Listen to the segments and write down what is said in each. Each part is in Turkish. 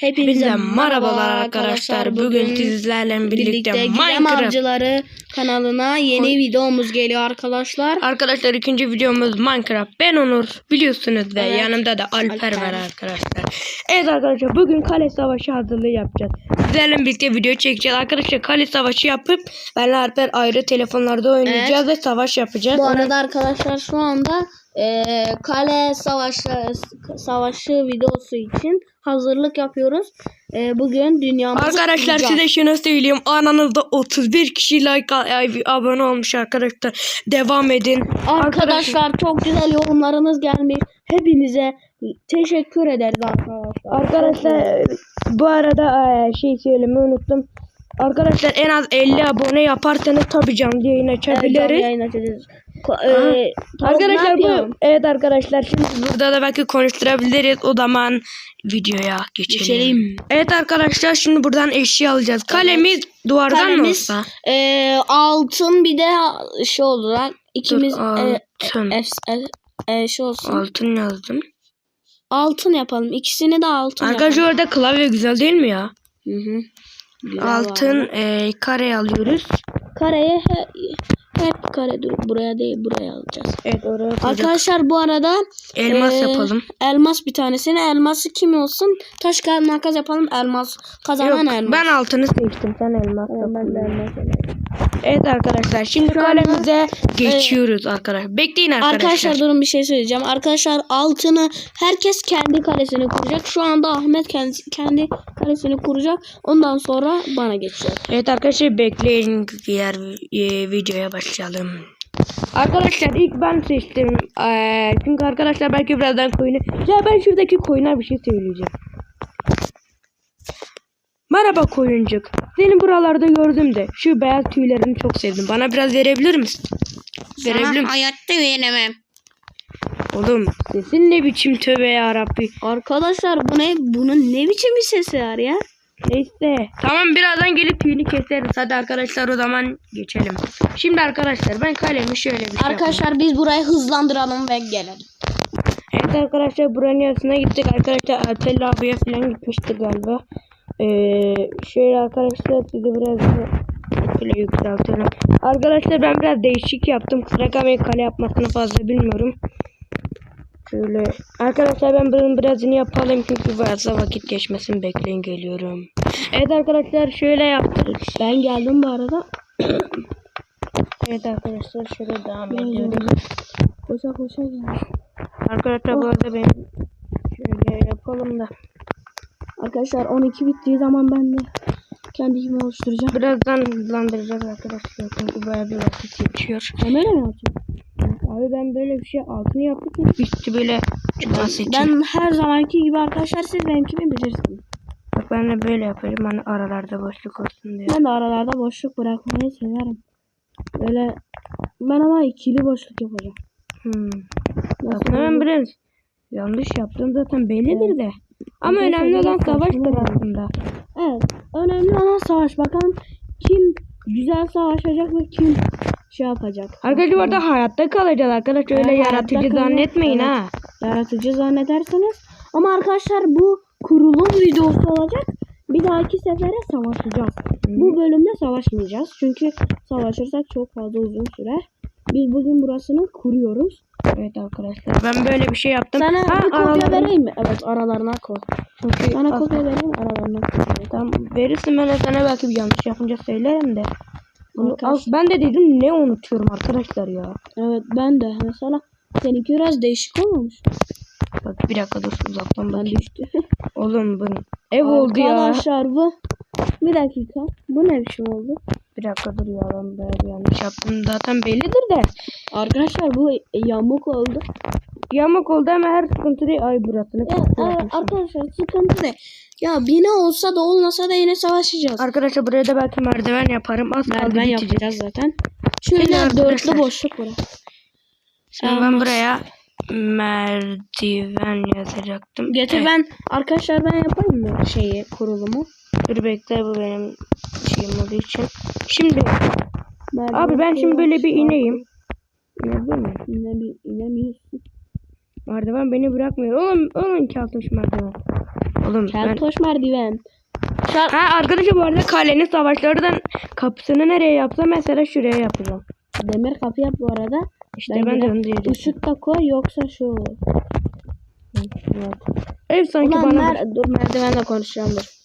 Hepinize merhabalar arkadaşlar. Bugün sizlerle birlikte, Gizem Minecraft. Avcıları kanalına yeni videomuz geliyor arkadaşlar. Arkadaşlar ikinci videomuz Minecraft. Ben Onur biliyorsunuz ve Evet. yanımda da Alper, Alper. var arkadaşlar. Evet arkadaşlar bugün kale savaşı hazırlığı yapacağız. Sizlerle birlikte video çekeceğiz. Arkadaşlar kale savaşı yapıp benle Alper ayrı telefonlarda oynayacağız ve savaş yapacağız. Bu Ona- arada arkadaşlar şu anda eee, kale savaşı savaşı videosu için hazırlık yapıyoruz. Eee, bugün dünyamızı Arkadaşlar kuracağız. size şunu söyleyeyim. Ananızda 31 kişi like abone olmuş arkadaşlar. Devam edin. Arkadaşlar çok güzel yorumlarınız gelmiş. Hepinize teşekkür ederiz arkadaşlar. Arkadaşlar bu arada eee, şey söylemeyi unuttum. Arkadaşlar en az 50 abone yaparsanız tabii canlı yayın Evet, canlı açabiliriz. yayın açacağız. Ne arkadaşlar bu evet arkadaşlar şimdi burada da belki konuşturabiliriz. O zaman videoya geçelim. Geçelim. Evet arkadaşlar şimdi buradan eşya alacağız. Kalemiz duvardan mı Kalemiz olsa? eee, altın bir de şey olarak ikimiz Dur, eee, altın. Efs- e, e, şey olsun. Altın yazdım. Altın yapalım. İkisini de altın Arkadaşlar orada klavye güzel değil mi ya? yapalım. Hı hı. Güzel Altın eee kare alıyoruz. Kareye hep kare dur. Buraya değil buraya alacağız. Evet oraya koyduk. Arkadaşlar bu arada Elmas e, yapalım. Elmas bir tanesini. Elması kim olsun? Taş kağıt makas yapalım. Elmas kazanan Yok elmas. ben altını seçtim sen elmas. Ben, ben de elmas alayım. Evet arkadaşlar şimdi Şu kalemize geçiyoruz arkadaşlar. Bekleyin arkadaşlar. Arkadaşlar durun bir şey söyleyeceğim. Arkadaşlar altını herkes kendi kalesini kuracak. Şu anda Ahmet kendi, kendi kalesini kuracak. Ondan sonra bana geçecek. Evet arkadaşlar bekleyin diğer e, videoya başlayalım. Arkadaşlar ilk ben seçtim. Ee, çünkü arkadaşlar belki birazdan koyunu... Ya ben şuradaki koyuna bir şey söyleyeceğim. Merhaba koyuncuk. Seni buralarda gördüm de şu beyaz tüylerini çok sevdim. Bana biraz verebilir misin? Verebilir misin? hayatta veremem. Oğlum sesin ne biçim tövbe ya Rabbi. Arkadaşlar bu ne? Bunun ne biçim bir sesi var ya? Neyse. Tamam birazdan gelip tüyünü keseriz. Hadi arkadaşlar o zaman geçelim. Şimdi arkadaşlar ben kalemi şöyle bir şey yapayım. Arkadaşlar biz burayı hızlandıralım ve gelelim. Evet arkadaşlar buranın yarısına gittik. Arkadaşlar Alper'le abiye falan gitmiştik galiba. Ee, şöyle arkadaşlar sizi biraz şöyle yükseltelim. Arkadaşlar ben biraz değişik yaptım. Kusura kalmayın kale yapmasını fazla bilmiyorum. Şöyle. Arkadaşlar ben bunun birazını yapalım çünkü fazla vakit geçmesin bekleyin geliyorum. Evet arkadaşlar şöyle yaptık. Ben geldim bu arada. Evet arkadaşlar şöyle devam ediyorum. Koşa koşa geldim. Arkadaşlar bu arada ben şöyle yapalım da. Arkadaşlar 12 bittiği zaman ben de kendimi oluşturacağım. Birazdan hızlandıracağız arkadaşlar çünkü bayağı bir vakit geçiyor. Kamera mı yapacağım? Abi ben böyle bir şey altını yaptık mı? Bitti böyle çıkması için. Ben her zamanki gibi arkadaşlar siz benimkini bilirsiniz. Bak ben de böyle yapıyorum hani aralarda boşluk olsun diye. Ben de aralarda boşluk bırakmayı severim. Böyle ben ama ikili boşluk yapacağım. Hmm. Nasıl Aslında ben biraz yanlış yaptım zaten bellidir de. Ama önemli olan savaştır aslında. Evet. Önemli olan savaş. Bakalım kim güzel savaşacak ve kim şey yapacak. Arkadaşlar bu arada hayatta kalacağız arkadaşlar. Öyle Evet, yaratıcı zannetmeyin Evet. ha. Yaratıcı zannederseniz. Ama arkadaşlar bu kurulum videosu olacak. Bir dahaki sefere savaşacağız. Bu bölümde savaşmayacağız. Çünkü savaşırsak çok fazla uzun sürer. Biz bugün burasını kuruyoruz. Evet arkadaşlar ben böyle bir şey yaptım. Sana Ha, bir kopya aralarına- vereyim mi? Evet aralarına koy. İyi. Sana kopya vereyim aralarına koy. Tamam verirsin ben de sana belki bir yanlış yapınca söylerim de. Bunu, Arkadaş- ben de dedim ne unutuyorum arkadaşlar ya. Evet ben de mesela seninki biraz değişik olmamış. Bak bir dakika dur uzaktan Ben düştü. Oğlum bu ev oldu ya. Arkadaşlar bu. Bir dakika. Bu ne biçim oldu? Bir dakika dur ya ben böyle bir yanlış yaptım. Zaten bellidir de. Arkadaşlar bu yamuk oldu. Yamuk oldu ama her sıkıntı değil. Ay burasını Ya, arkadaşlar sıkıntı ne? Ya bina olsa da olmasa da yine savaşacağız. Arkadaşlar buraya da belki merdiven yaparım. Az Merdiven yapacağız zaten. Şöyle arkadaşlar- dörtlü boşluk bırak. Şimdi ben buraya merdiven yazacaktım. Getir Evet. ben arkadaşlar ben yapayım mı şeyi kurulumu? Dur bekle bu benim şeyim olduğu için. Şimdi Merdiven abi ben şimdi böyle bir ineyim. İnebilir miyim? İne, bir, inemiyorsun. Merdiven beni bırakmıyor. Oğlum onun altmış merdiven. Oğlum ben... Keltoş merdiven. Şar Ha arkadaşlar bu arada kalenin savaşlardan kapısını nereye yapsam mesela şuraya yapacağım. demir kapı yap bu arada. İşte Ben ben, de onu diyeceğim. Işık da koy yoksa şu. Evet. Ev sanki Ulan bana... mer- dur merdivenle konuşacağım dur.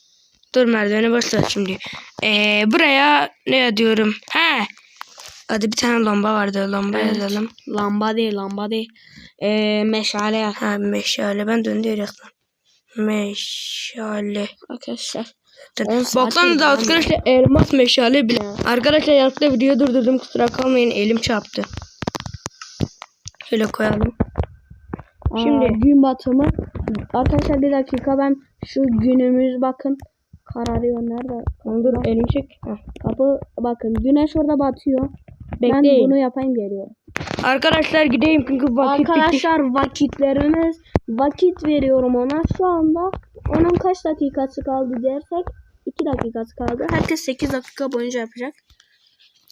Dur merdiveni başla şimdi. Ee, buraya ne diyorum? He. Hadi bir tane lamba vardı. Lamba Evet. yazalım. Lamba değil lamba değil. Ee, meşale yap. Ha meşale. Ben dön diyecektim. Meşale. Arkadaşlar. Oldu lan. arkadaşlar elmas meşale bile. Arkadaşlar yanlışlıkla video durdurdum. Kusura kalmayın. Elim çarptı. Şöyle koyalım. Aa, Şimdi- gün batımı. Arkadaşlar bir dakika ben şu günümüz bakın. Kararıyor nerede? Dur elimi çek. Heh. Kapı bakın güneş orada batıyor. Ben Bekleyin. bunu yapayım geliyorum. Arkadaşlar gideyim çünkü vakit bitti. Arkadaşlar vakitlerimiz vakit veriyorum ona. Şu anda onun kaç dakikası kaldı dersek 2 dakikası kaldı. Herkes 8 dakika boyunca yapacak.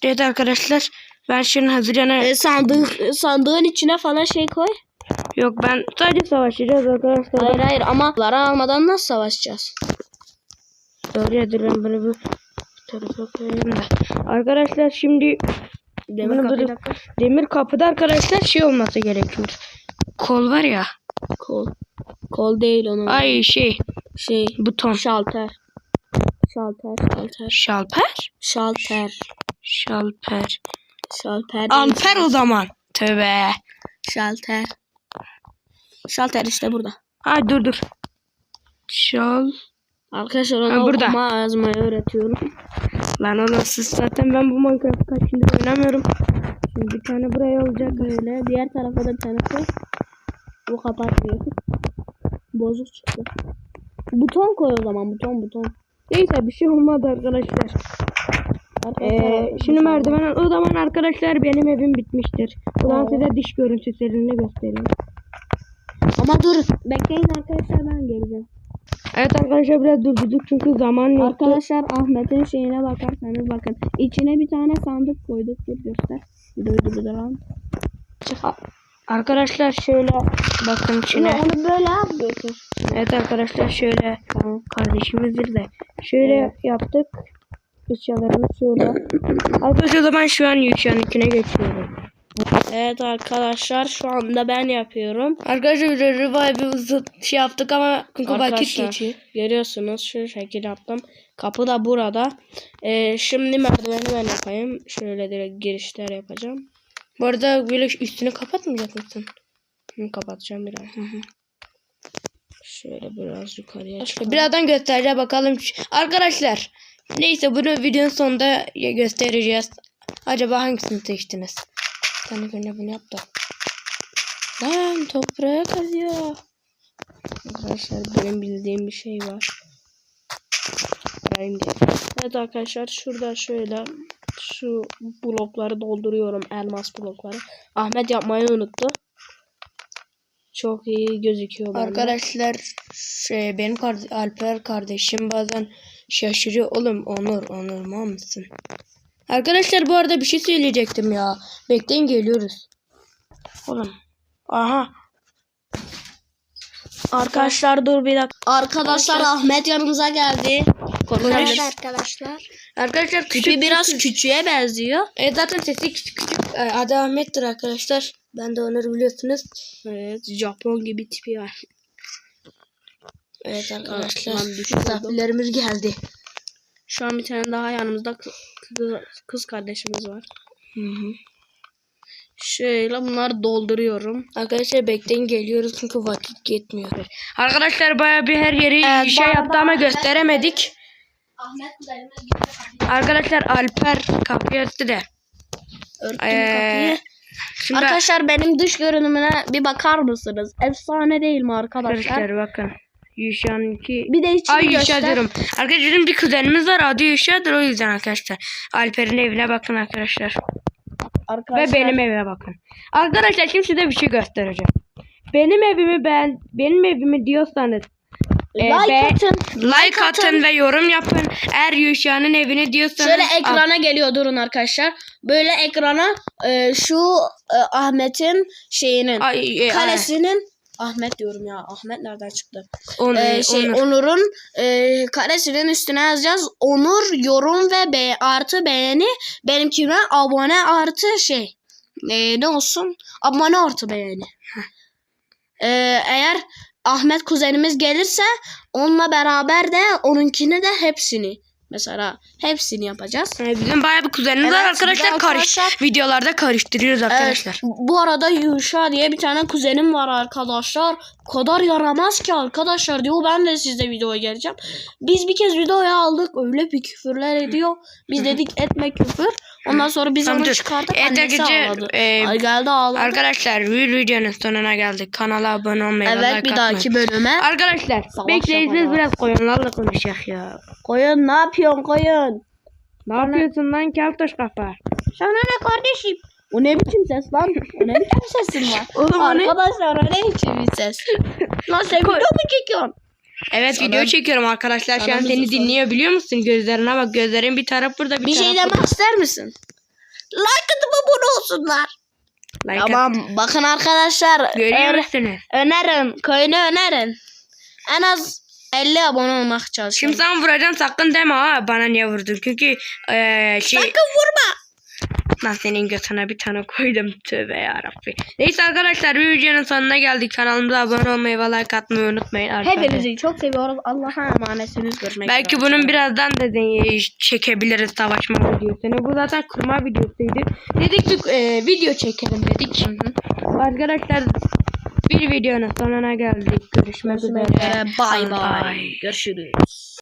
Evet arkadaşlar. Ben şimdi hazırlanıyorum. E, sandık sandığın içine falan şey koy. Yok ben sadece savaşacağız arkadaşlar. Hayır hayır ama lara almadan nasıl savaşacağız? Doğru ya ben bunu bir tarafa koyayım da. Arkadaşlar şimdi Demir da koy. demir kapıda arkadaşlar şey olması gerekiyor. Kol var ya. Kol. Kol değil onun. Ay şey Şey. buton. Şalter. Şalter. Şalter. Şalper. Şalter. Şalper. Şalter. Amper o zaman. Tövbe. Şalter. Şalter işte burada. Ay dur dur. Şal. Arkadaşlar ona Ha, burada. okuma yazmayı öğretiyorum. Lan oğlum siz zaten ben bu Minecraft'ı kaç gündür oynamıyorum. Şimdi bir tane buraya olacak. Böyle diğer tarafa da bir tane koy. Bu kapatmıyor. Bozuk çıktı. Buton koy o zaman buton buton. Neyse bir şey olmadı arkadaşlar. Ee, şimdi merdiven o zaman arkadaşlar benim evim bitmiştir. Buradan size dış görüntülerini göstereyim. Ama dur bekleyin arkadaşlar ben geleceğim. Evet arkadaşlar biraz durdurduk çünkü zaman yoktu. Arkadaşlar Ahmet'in şeyine bakarsanız bakın. içine bir tane sandık koyduk. Dur göster. Videoyu durduralım. Arkadaşlar şöyle bakın içine. Yine onu böyle yap götür. Evet arkadaşlar şöyle kardeşimizdir de. Şöyle Evet. yaptık. Eşyalarımız şöyle. Arkadaşlar zaman şu an Yuşan'ınkine geçiyorum. Evet arkadaşlar şu anda ben yapıyorum. Arkadaşlar bir revive'ı uzun şey yaptık ama çünkü vakit geçiyor. görüyorsunuz şu şekil yaptım. Kapı da burada. Ee, şimdi merdiveni ben yapayım. Şöyle direkt girişler yapacağım. Bu arada böyle üstünü kapatmayacak mısın? Hı, kapatacağım biraz. Şöyle biraz yukarıya çıkalım. birazdan göstereceğim bakalım. Arkadaşlar neyse bunu videonun sonunda göstereceğiz. Acaba hangisini seçtiniz? Tane böyle bunu yap da. Lan toprağa kazıyor. Arkadaşlar benim bildiğim bir şey var. Evet arkadaşlar şurada şöyle şu blokları dolduruyorum. Elmas blokları. Ahmet yapmayı unuttu. Çok iyi gözüküyor. Arkadaşlar şey benim kard Alper kardeşim bazen şaşırıyor. Oğlum Onur Onur mal mısın? Arkadaşlar bu arada bir şey söyleyecektim ya. Bekleyin geliyoruz. Oğlum. Aha. Arkadaşlar dur bir dakika. Arkadaşlar Ahmet yanımıza geldi. Konuşabiliriz. arkadaşlar. Arkadaşlar küçük Tipi biraz küçüğe benziyor. E zaten sesi küçük küçük. E, Adı Ahmet'tir arkadaşlar. Ben de Onur biliyorsunuz. Evet Japon gibi tipi var. Evet arkadaşlar. Misafirlerimiz geldi. Şu an bir tane daha yanımızda kı- kız, kız kardeşimiz var. Hı hı. Şöyle bunları dolduruyorum. Arkadaşlar bekleyin geliyoruz çünkü vakit yetmiyor. Arkadaşlar baya bir her yeri Evet, şey yaptı ama gösteremedik. Ahmet kuzenimiz Arkadaşlar Alper kapıyı örttü de. Örttüm Ee, Şimdi Arkadaşlar benim dış görünümüne bir bakar mısınız? Efsane değil mi arkadaşlar? arkadaşlar bakın. Yuşan'ınki Bir de içini Ay göster. Yuşa diyorum. Arkadaşlar bir kuzenimiz var adı Yuşa'dır o yüzden arkadaşlar. Alper'in evine bakın arkadaşlar. Arkadaşlar, Ve benim evime bakın. Arkadaşlar şimdi size bir şey göstereceğim. Benim evimi ben benim evimi diyorsanız e, like atın. like atın ve yorum yapın. Eğer Yuşa'nın evini diyorsanız Şöyle ekrana geliyor durun arkadaşlar. Böyle ekrana e, şu e, Ahmet'in şeyinin Ay, e, kalesinin Ahmet diyorum ya. Ahmet nereden çıktı? Onur, Ee, şey Onur. Onur'un e, karesinin üstüne yazacağız. Onur yorum ve be artı beğeni. Benimkine abone artı şey. E, ne olsun? Abone artı beğeni. Ee, eğer Ahmet kuzenimiz gelirse onunla beraber de onunkini de hepsini mesela hepsini yapacağız. Ee, bizim bayağı bir kuzenimiz var Evet, arkadaşlar. bir de Karış, arkadaşlar- videolarda karıştırıyoruz arkadaşlar. Evet, bu arada Yuşa diye bir tane kuzenim var arkadaşlar. O kadar yaramaz ki arkadaşlar diyor. Ben de sizde videoya geleceğim. Biz bir kez videoya aldık. Öyle bir küfürler ediyor. Biz dedik etme küfür. Ondan sonra biz Tamam, onu dur. çıkardık. Evet, Annesi ağladı. e, Ay geldi ağladı. Arkadaşlar bir videonun sonuna geldik. Kanala abone olmayı ve evet like bir atmayı. dahaki bölüme. Arkadaşlar yapacağız. biraz koyunlarla konuşacak ya. Koyun ne yapıyorsun koyun? Ne yapıyorsun lan keltoş kafa? Sana ne kardeşim? O ne biçim ses lan? O ne biçim sesin var? Oğlum? Arkadaşlar o ne biçim bir ses? lan sen video mu çekiyorsun? Evet Sana- video çekiyorum arkadaşlar. Şu an seni nasıl- dinliyor biliyor musun? Gözlerine bak. Gözlerin bir taraf burada bir, Bir taraf şey burada. demek ister misin? Like atıp abone olsunlar. Like at. Tamam bakın arkadaşlar. Görüyor musunuz? önerin. Köyünü önerin. En az 50 abone olmak çalışıyorum. Şimdi sana vuracağım sakın deme ha bana niye vurdun çünkü eee şey Sakın vurma. Ben senin götüne bir tane koydum tövbe yarabbi. Neyse arkadaşlar bir videonun sonuna geldik kanalımıza abone olmayı ve like atmayı unutmayın arkadaşlar. Hepinizi çok seviyoruz. Allah'a emanetsiniz. Görmek Belki üzere. bunun birazdan da çekebiliriz savaşma videosunu. Bu zaten kurma videosuydu. Dedik ki eee, video çekelim dedik. Arkadaşlar bir videonun sonuna geldik. Görüşmek üzere. Görüşmek üzere. Bay bay. Görüşürüz.